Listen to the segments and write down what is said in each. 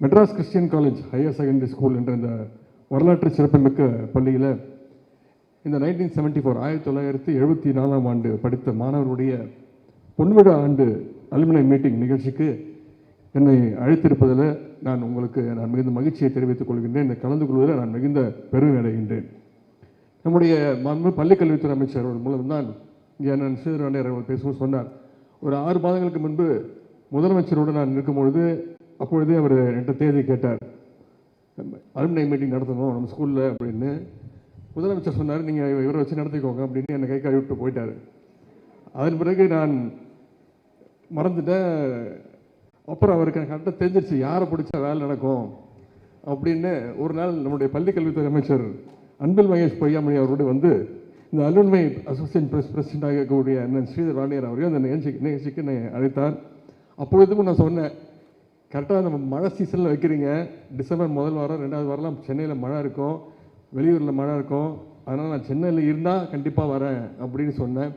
Madras Christian college higher secondary school என்ற இந்த வரலாற்று சிறப்புமிக்க பள்ளியில் இந்த நைன்டீன் செவன்ட்டி ஃபோர் ஆயிரத்தி தொள்ளாயிரத்தி எழுபத்தி நாலாம் ஆண்டு படித்த மாணவருடைய பொன்விழா ஆண்டு அலுமினை மீட்டிங் நிகழ்ச்சிக்கு என்னை அழைத்திருப்பதில் நான் உங்களுக்கு நான் மிகுந்த மகிழ்ச்சியை தெரிவித்துக் கொள்கின்றேன். இந்த கலந்து கொள்வதில் நான் மிகுந்த பெருமை அடைகின்றேன். நம்முடைய மாண்பு பள்ளிக்கல்வித்துறை அமைச்சர் அவர் மூலம்தான் இங்கே நான் ஸ்ரீதரவாண்டியர் அவர்கள் பேசும்போது சொன்னார். ஒரு ஆறு மாதங்களுக்கு முன்பு முதலமைச்சரோடு நான் இருக்கும்பொழுது அப்பொழுதே அவர் என்கிட்ட தேதி கேட்டார். அலுமினை மீட்டிங் நடத்தணும் நம்ம ஸ்கூலில் அப்படின்னு. முதலமைச்சர் சொன்னார் நீங்கள் இவரை வச்சு நடத்திக்கோங்க அப்படின்னு என்னை கை கழுவி விட்டு போயிட்டார். அதன் பிறகு நான் மறந்துட்டேன். அப்புறம் அவருக்கு எனக்கு கரெக்டாக தெரிஞ்சிருச்சு யாரை பிடிச்சா வேலை நடக்கும்? அப்படின்னு ஒரு நாள் நம்முடைய பள்ளிக்கல்வித்துறை அமைச்சர் அன்பில் மகேஷ் பொய்யாமணி அவரோடு வந்து இந்த அலுவன்மை அசோசியேஷன் பிரஸ் பிரசிடென்டாக இருக்கக்கூடிய அண்ணன் ஸ்ரீதர் வாணியர் அவரையும் அந்த நிகழ்ச்சிக்கு நிகழ்ச்சிக்கு என்னை அழைத்தார். அப்பொழுதுக்கும் நான் சொன்னேன் கரெக்டாக நம்ம மழை சீசனில் வைக்கிறீங்க. டிசம்பர் முதல் வாரம் ரெண்டாவது வாரம்லாம் சென்னையில் மழை இருக்கும். வெளியூரில் மழை இருக்கும். அதனால் நான் சென்னையில் இருந்தால் கண்டிப்பாக வரேன் அப்படின்னு சொன்னேன்.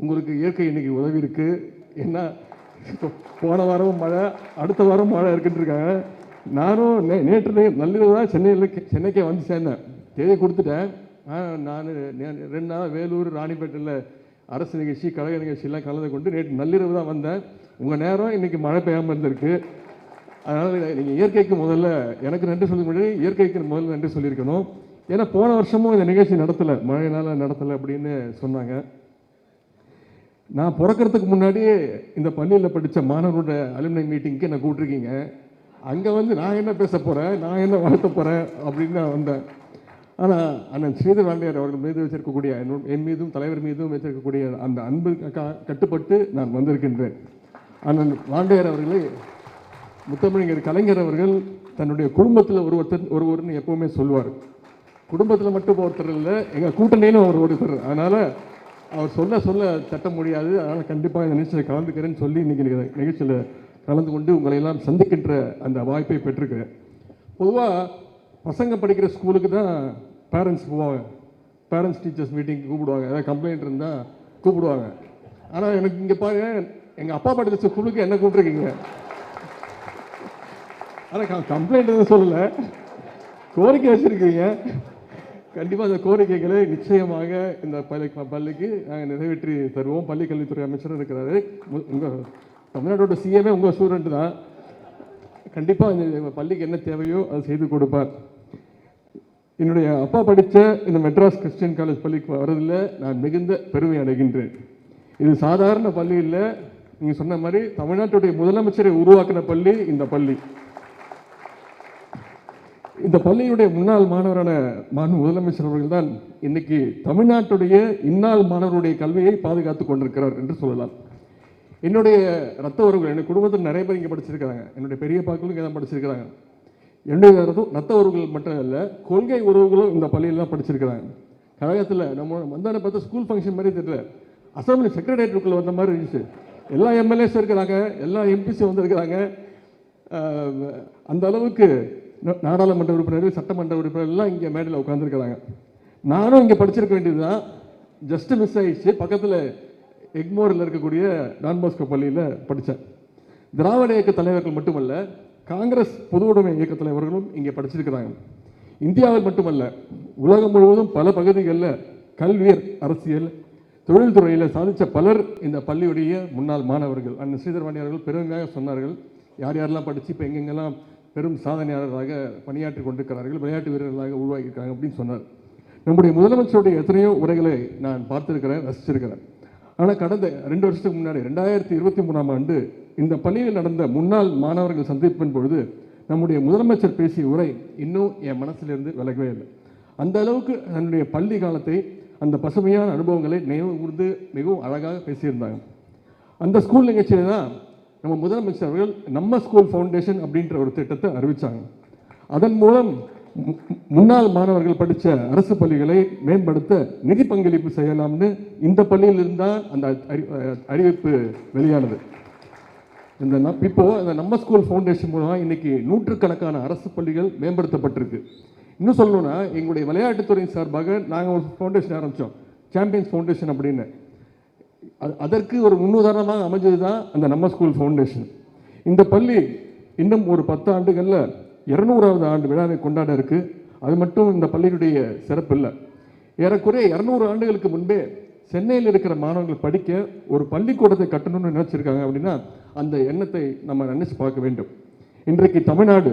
உங்களுக்கு இயற்கை இன்றைக்கி உதவி இருக்கு. என்ன இப்போ போன வாரமும் மழை அடுத்த வாரம் மழை இருக்குன்னு இருக்காங்க. நானும் நே நேற்று நள்ளிரவு தான் சென்னையில் சென்னைக்கே வந்து சேர்ந்தேன். தேதி கொடுத்துட்டேன். நான் ரெண்டு நாள் வேலூர் ராணிப்பேட்டையில் அரசு நிகழ்ச்சி கழக நிகழ்ச்சியெல்லாம் கலந்து கொண்டு நேற்று நள்ளிரவு தான் வந்தேன். உங்கள் நேரம் இன்றைக்கி மழை பெய்யாமல் இருந்திருக்கு. அதனால் நீங்கள் இயற்கைக்கு முதல்ல எனக்கு நன்றி சொல்ல முன்னாடி இயற்கைக்கு முதல்ல நன்றி சொல்லியிருக்கணும். ஏன்னா போன வருஷமும் இந்த நிகழ்ச்சி நடத்தலை மழையினால் நடத்தலை அப்படின்னு சொன்னாங்க. நான் பிறக்கிறதுக்கு முன்னாடியே இந்த பள்ளியில் படித்த மாணவரோட அலுமினை மீட்டிங்க்கு என்னை கூப்பிட்ருக்கீங்க அங்கே வந்து நான் என்ன பேச போகிறேன் நான் என்ன வாழ்த்த போகிறேன் அப்படின்னு நான் வந்தேன். ஆனால் அண்ணன் ஸ்ரீதர் வாண்டியார் அவர்கள் மீது வச்சிருக்கக்கூடிய என் மீதும் தலைவர் மீதும் வச்சிருக்கக்கூடிய அந்த அன்பு க- கட்டுப்பட்டு நான் வந்திருக்கின்றேன். அண்ணன் வாண்டியார் அவர்களை முத்தமிழர் கலைஞர் அவர்கள் தன்னுடைய குடும்பத்தில் ஒரு ஒருத்தர் ஒருவர்னு எப்பவுமே சொல்லுவார். குடும்பத்தில் மட்டும் ஒருத்தர் இல்லை எங்கள் கூட்டணியிலும் அவர் ஒருத்தர் அதனால் அவர் சொல்ல சொல்ல தட்ட முடியாது. அதனால் கண்டிப்பாக இந்த நிகழ்ச்சியில் கலந்துக்கிறேன்னு சொல்லி இன்றைக்கி இந்த நிகழ்ச்சியில் கலந்து கொண்டு உங்களை எல்லாம் சந்திக்கின்ற அந்த வாய்ப்பை பெற்றிருக்கிறேன். பொதுவாக பசங்க படிக்கிற ஸ்கூலுக்கு தான் பேரண்ட்ஸ் போவாங்க. பேரண்ட்ஸ் டீச்சர்ஸ் மீட்டிங் கூப்பிடுவாங்க. ஏதாவது கம்ப்ளைண்ட் இருந்தால் கூப்பிடுவாங்க. ஆனால் எனக்கு இங்கே பாருங்க எங்கள் அப்பா படித்த ஸ்கூலுக்கு என்ன கூப்பிட்ருக்கீங்க ஆனால் கம்ப்ளைண்ட் எதுவும் சொல்லலை. கோரிக்கை வச்சுருக்கீங்க. கண்டிப்பாக அந்த கோரிக்கைகளை நிச்சயமாக இந்த பள்ளி பள்ளிக்கு நாங்கள் நிறைவேற்றி தருவோம். பள்ளி கல்வித்துறை அமைச்சரும் இருக்கிறாரு. உங்கள் தமிழ்நாட்டோட சிஎம்ஏ உங்கள் ஸ்டூடெண்ட் தான். கண்டிப்பாக இந்த பள்ளிக்கு என்ன தேவையோ அதை செய்து கொடுப்பார். என்னுடைய அப்பா படித்த இந்த மெட்ராஸ் கிறிஸ்டியன் காலேஜ் பள்ளிக்கு வரதில் நான் மிகுந்த பெருமை அடைகின்றேன். இது சாதாரண பள்ளி இல்லை. நீங்கள் சொன்ன மாதிரி தமிழ்நாட்டுடைய முதலமைச்சரை உருவாக்கின பள்ளி இந்த பள்ளி. இந்த பள்ளியுடைய முன்னாள் மாணவரான மாண்பு முதலமைச்சர் அவர்கள் தான் இன்னைக்கு தமிழ்நாட்டுடைய இந்நாள் மாணவருடைய கல்வியை பாதுகாத்துக் கொண்டிருக்கிறார் என்று சொல்லலாம். என்னுடைய ரத்த உறவுகள் என்னுடைய குடும்பத்தில் நிறைய பேர் இங்கே படிச்சிருக்கிறாங்க. என்னுடைய பெரிய பாக்களும் இங்கே தான் படிச்சிருக்கிறாங்க. என்னுடைய ரத்தம் ரத்த உறவுகள் மட்டும் இல்லை கொள்கை உறவுகளும் இந்த பள்ளியில் தான் படிச்சிருக்கிறாங்க. கழகத்தில் நம்ம வந்தான பார்த்தா ஸ்கூல் ஃபங்க்ஷன் மாதிரி தெரியல. அசம்பிளி செக்ரட்டேரியட்டுக்குள்ளே வந்த மாதிரி இருந்துச்சு. எல்லா எம்எல்ஏஸும் இருக்கிறாங்க எல்லா எம்பிஸும் வந்திருக்கிறாங்க. அந்த அளவுக்கு நாடாளுமன்ற உறுப்பினர்கள் சட்டமன்ற உறுப்பினர்கள் எல்லாம் இங்கே மேடையில் உட்காந்துருக்கிறாங்க நானும் இங்கே படிச்சிருக்க வேண்டியது தான் ஜஸ்ட் மிஸ் ஆயிடுச்சு. பக்கத்தில் எக்மோரில் இருக்கக்கூடிய டான்பாஸ்கோ பள்ளியில் படித்தேன் திராவிட இயக்க தலைவர்கள் மட்டுமல்ல காங்கிரஸ் பொது உடைமை இயக்க தலைவர்களும் இங்கே படிச்சிருக்கிறாங்க. இந்தியாவில் மட்டுமல்ல உலகம் முழுவதும் பல பகுதிகளில் கல்வியர் அரசியல் தொழில்துறையில் சாதித்த பலர் இந்த பள்ளியுடைய முன்னாள் மாணவர்கள். அண்ணன் ஸ்ரீதர்வாணி அவர்கள் பெருமையாக சொன்னார்கள். யார் யாரெல்லாம் படித்து இப்போ எங்கெங்கெல்லாம் பெரும் சாதனையாளராக பணியாற்றி கொண்டிருக்கிறார்கள் விளையாட்டு வீரர்களாக உருவாகியிருக்காங்க அப்படின்னு சொன்னார். நம்முடைய முதலமைச்சருடைய எத்தனையோ உரைகளை நான் பார்த்துருக்கிறேன் ரசிச்சிருக்கிறேன். ஆனால் கடந்த ரெண்டு வருஷத்துக்கு முன்னாடி ரெண்டாயிரத்தி இருபத்தி மூணாம் ஆண்டு இந்த பள்ளியில் நடந்த முன்னாள் மாணவர்கள் சந்திப்பின் பொழுது நம்முடைய முதலமைச்சர் பேசிய உரை இன்னும் என் மனசிலிருந்து விலகவே இல்லை. அந்த அளவுக்கு தன்னுடைய பள்ளி காலத்தை அந்த பசுமையான அனுபவங்களை நினைவு கூர்ந்து மிகவும் அழகாக பேசியிருந்தாங்க. அந்த ஸ்கூல் நிகழ்ச்சியில் தான் நம்ம முதலமைச்சர் அவர்கள் நம்ம ஸ்கூல் ஃபவுண்டேஷன் அப்படின்ற ஒரு திட்டத்தை அறிவித்தாங்க அதன் மூலம் மு- முன்னாள் மாணவர்கள் படித்த அரசு பள்ளிகளை மேம்படுத்த நிதி பங்களிப்பு செய்யலாம்னு இந்த பள்ளியிலிருந்து தான் அந்த அறி- அறிவிப்பு வெளியானது. இந்த இப்போ இந்த நம்ம ஸ்கூல் ஃபவுண்டேஷன் மூலமாக இன்னைக்கு நூற்றுக்கணக்கான அரசு பள்ளிகள் மேம்படுத்தப்பட்டிருக்கு. இன்னும் சொல்லணும்னா எங்களுடைய விளையாட்டுத்துறையின் சார்பாக நாங்கள் ஒரு ஃபவுண்டேஷன் ஆரம்பித்தோம் சாம்பியன்ஸ் ஃபவுண்டேஷன் அப்படின்னு. அதற்கு ஒரு முன்னுதாரணமாக அமைஞ்சது தான் அந்த நம்ம ஸ்கூல் ஃபவுண்டேஷன் இந்த பள்ளி இன்னும் ஒரு பத்து ஆண்டுகளில் இரநூறாவது ஆண்டு விழாவை கொண்டாட இருக்கு அது மட்டும் இந்த பள்ளியினுடைய சிறப்பு இல்லை. ஏறக்குறைய இரநூறு ஆண்டுகளுக்கு முன்பே சென்னையில் இருக்கிற மாணவர்கள் படிக்க ஒரு பள்ளிக்கூடத்தை கட்டணும்னு நினைச்சிருக்காங்க அப்படின்னா அந்த எண்ணத்தை நம்ம நினைச்சு பார்க்க வேண்டும். இன்றைக்கு தமிழ்நாடு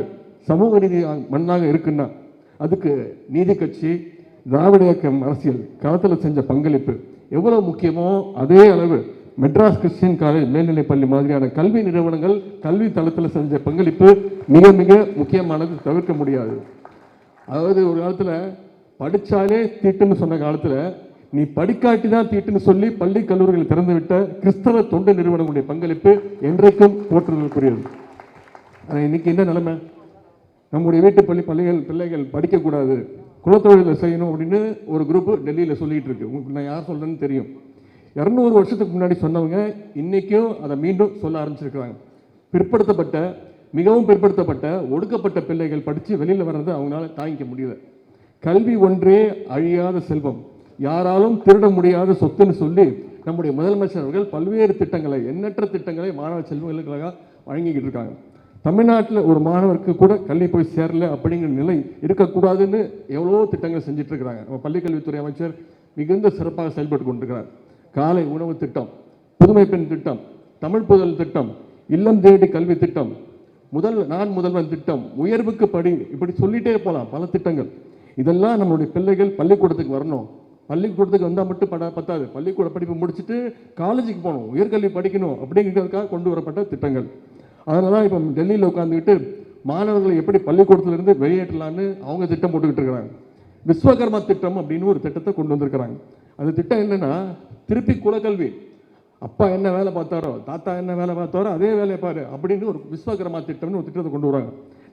சமூக நீதி மண்ணாக இருக்குன்னா அதுக்கு நீதி கட்சி திராவிட இயக்கம் அரசியல் களத்தில் செஞ்ச பங்களிப்பு எவ்வளவு முக்கியமோ அதே அளவு மெட்ராஸ் கிறிஸ்டியன் காலேஜ் மேல்நிலைப் பள்ளி மாதிரியான கல்வி நிறுவனங்கள் கல்வி தளத்தில் செஞ்ச பங்களிப்பு மிக மிக முக்கியமானது தவிர்க்க முடியாது. அதாவது ஒரு காலத்தில் படித்தாலே தீட்டுன்னு சொன்ன காலத்தில் நீ படிக்காட்டி தான் தீட்டுன்னு சொல்லி பள்ளி கல்லூரிகளை திறந்துவிட்ட கிறிஸ்தவ தொண்டு நிறுவனங்களுடைய பங்களிப்பு என்றைக்கும் போற்றுதலுக்குரியது. ஆனால் இன்னைக்கு என்ன நிலைமை நம்முடைய வீட்டு பள்ளி பள்ளிகள் பிள்ளைகள் படிக்கக்கூடாது. குலத்தொழிலை செய்யணும் அப்படின்னு ஒரு குரூப் டெல்லியில் சொல்லிட்டு இருக்கு. உங்களுக்கு நான் யார் சொல்கிறேன்னு தெரியும். இரநூறு வருஷத்துக்கு முன்னாடி சொன்னவங்க இன்றைக்கும் அதை மீண்டும் சொல்ல ஆரம்பிச்சிருக்கிறாங்க பிற்படுத்தப்பட்ட மிகவும் பிற்படுத்தப்பட்ட ஒடுக்கப்பட்ட பிள்ளைகள் படித்து வெளியில் வர்றதை அவங்களால தாங்கிக்க முடியல. கல்வி ஒன்றே அழியாத செல்வம். யாராலும் திருட முடியாத சொத்துன்னு சொல்லி நம்முடைய முதலமைச்சர் அவர்கள் பல்வேறு திட்டங்களை எண்ணற்ற திட்டங்களை மாணவ செல்வங்களுக்காக வழங்கிக்கிட்டு இருக்காங்க. தமிழ்நாட்டில் ஒரு மாணவருக்கு கூட கல்வி போய் சேரல அப்படிங்கிற நிலை இருக்கக்கூடாதுன்னு எவ்வளோ திட்டங்கள் செஞ்சிட்ருக்கிறாங்க. நம்ம பள்ளிக்கல்வித்துறை அமைச்சர் மிகுந்த சிறப்பாக செயல்பட்டு கொண்டிருக்கிறார். காலை உணவு திட்டம் புதுமை பெண் திட்டம் தமிழ் புதல் திட்டம் இல்லம் தேடி கல்வி திட்டம் முதல் நான் முதல்வன் திட்டம் உயர்வுக்கு படி இப்படி சொல்லிட்டே போகலாம் பல திட்டங்கள். இதெல்லாம் நம்மளுடைய பிள்ளைகள் பள்ளிக்கூடத்துக்கு வரணும். பள்ளிக்கூடத்துக்கு வந்தால் மட்டும் பட பத்தாது. பள்ளிக்கூட படிப்பு முடிச்சுட்டு காலேஜுக்கு போகணும். உயர்கல்வி படிக்கணும் அப்படிங்கிறதுக்காக கொண்டு வரப்பட்ட திட்டங்கள். அதனால தான் இப்போ டெல்லியில் உட்காந்துக்கிட்டு மாணவர்களை எப்படி பள்ளிக்கூடத்திலிருந்து வெளியேற்றலான்னு அவங்க திட்டம் போட்டுக்கிட்டு இருக்கிறாங்க. விஸ்வகர்மா திட்டம் அப்படின்னு ஒரு திட்டத்தை கொண்டு வந்திருக்கிறாங்க. அந்த திட்டம் என்னென்னா திருப்பி குலக்கல்வி. அப்பா என்ன வேலை பார்த்தாரோ தாத்தா என்ன வேலை பார்த்தாரோ அதே வேலையை பாரு அப்படின்னு ஒரு விஸ்வகர்மா திட்டம்னு ஒரு திட்டத்தை கொண்டு வராங்க.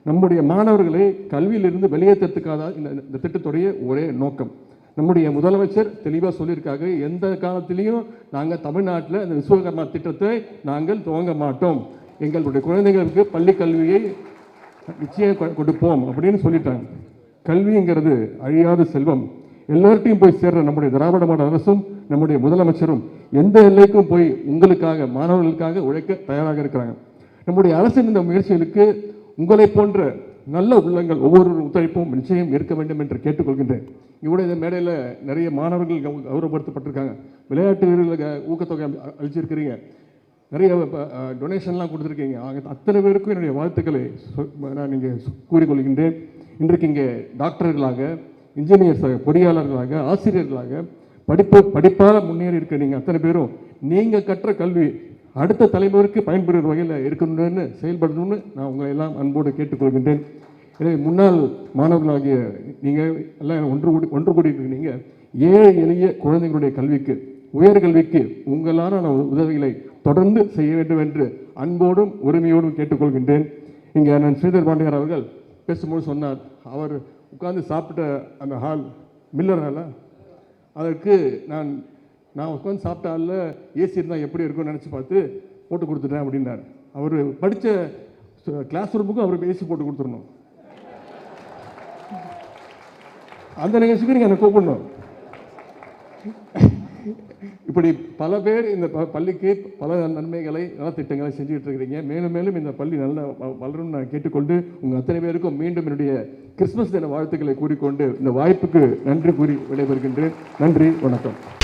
நம்முடைய மாணவர்களை கல்வியிலிருந்து வெளியேற்றத்துக்காக இந்த இந்த திட்டத்துடைய ஒரே நோக்கம். நம்முடைய முதலமைச்சர் தெளிவாக சொல்லியிருக்காங்க எந்த காலத்திலையும் நாங்கள் தமிழ்நாட்டில் இந்த விஸ்வகர்மா திட்டத்தை நாங்கள் துவங்க மாட்டோம். எங்களுடைய குழந்தைகளுக்கு பள்ளி கல்வியை நிச்சயம் கொடுப்போம் அப்படின்னு சொல்லிட்டாங்க. கல்விங்கிறது அழியாத செல்வம். எல்லார்ட்டையும் போய் சேர்ற நம்முடைய திராவிட மாடல் அரசும் நம்முடைய முதலமைச்சரும் எந்த எல்லைக்கும் போய் உங்களுக்காக மாணவர்களுக்காக உழைக்க தயாராக இருக்கிறாங்க. நம்முடைய அரசின் இந்த முயற்சிகளுக்கு உங்களை போன்ற நல்ல உள்ளங்கள் ஒவ்வொரு ஒத்துழைப்பும் நிச்சயம் இருக்க வேண்டும் என்று கேட்டுக்கொள்கின்றேன். இவ்வளோ இந்த மேடையில் நிறைய மாணவர்கள் கௌரவப்படுத்தப்பட்டிருக்காங்க. விளையாட்டு வீரர்களுக்கு ஊக்கத்தொகை அ- அளிச்சிருக்கிறீங்க. நிறைய டொனேஷன்லாம் கொடுத்துருக்கீங்க. ஆக அத்தனை பேருக்கும் என்னுடைய வாழ்த்துக்களை சொ- நான் இங்கே கூறிக்கொள்கின்றேன். இன்றைக்கு இங்கே டாக்டர்களாக இன்ஜினியர்ஸாக பொறியாளர்களாக ஆசிரியர்களாக படிப்பு படிப்பால் முன்னேறி இருக்க நீங்கள் அத்தனை பேரும் நீங்கள் கற்ற கல்வி அடுத்த தலைமுறைக்கு பயன்படுகிற வகையில் இருக்கணும்னு செயல்படணும்னு நான் உங்களை எல்லாம் அன்போடு கேட்டுக்கொள்கின்றேன். எனவே முன்னாள் மாணவர்களாகிய நீங்கள் எல்லாம் ஒன்று கூடி ஒன்று கூடி இருக்கிறீங்க ஏழை எளிய குழந்தைகளுடைய கல்விக்கு உயர்கல்விக்கு உங்களான உதவிகளை தொடர்ந்து செய்ய வேண்டும் என்று அன்போடும் உரிமையோடும் கேட்டுக்கொள்கின்றேன். இங்கே நான் ஸ்ரீதர் பாண்டியார் அவர்கள் பேசும்போது சொன்னார் அவர் உட்கார்ந்து சாப்பிட்ட அந்த ஹால் மில்லர் ஹாலா? அதற்கு நான் நான் உட்காந்து சாப்பிட்ட ஹாலில் ஏசி இருந்தால் எப்படி இருக்கும்னு நினச்சி பார்த்து போட்டு கொடுத்துட்டேன் அப்படின்னார். அவர் படித்த கிளாஸ் ரூமுக்கும் அவர் ஏசி போட்டு கொடுத்துடணும். அந்த நிகழ்ச்சிக்கு நீங்கள் என்னை கூப்பிடணும். இப்படி பல பேர் இந்த ப- பள்ளிக்கு பல நன்மைகளை நலத்திட்டங்களை செஞ்சுட்டு இருக்கிறீங்க மேலும் மேலும் இந்த பள்ளி நல்ல வளரும்னு நான் கேட்டுக்கொண்டு உங்கள் அத்தனை பேருக்கும் மீண்டும் என்னுடைய கிறிஸ்மஸ் தின வாழ்த்துக்களை கூறிக்கொண்டு இந்த வாய்ப்புக்கு நன்றி கூறி விடைபெறுகின்றேன். நன்றி வணக்கம்.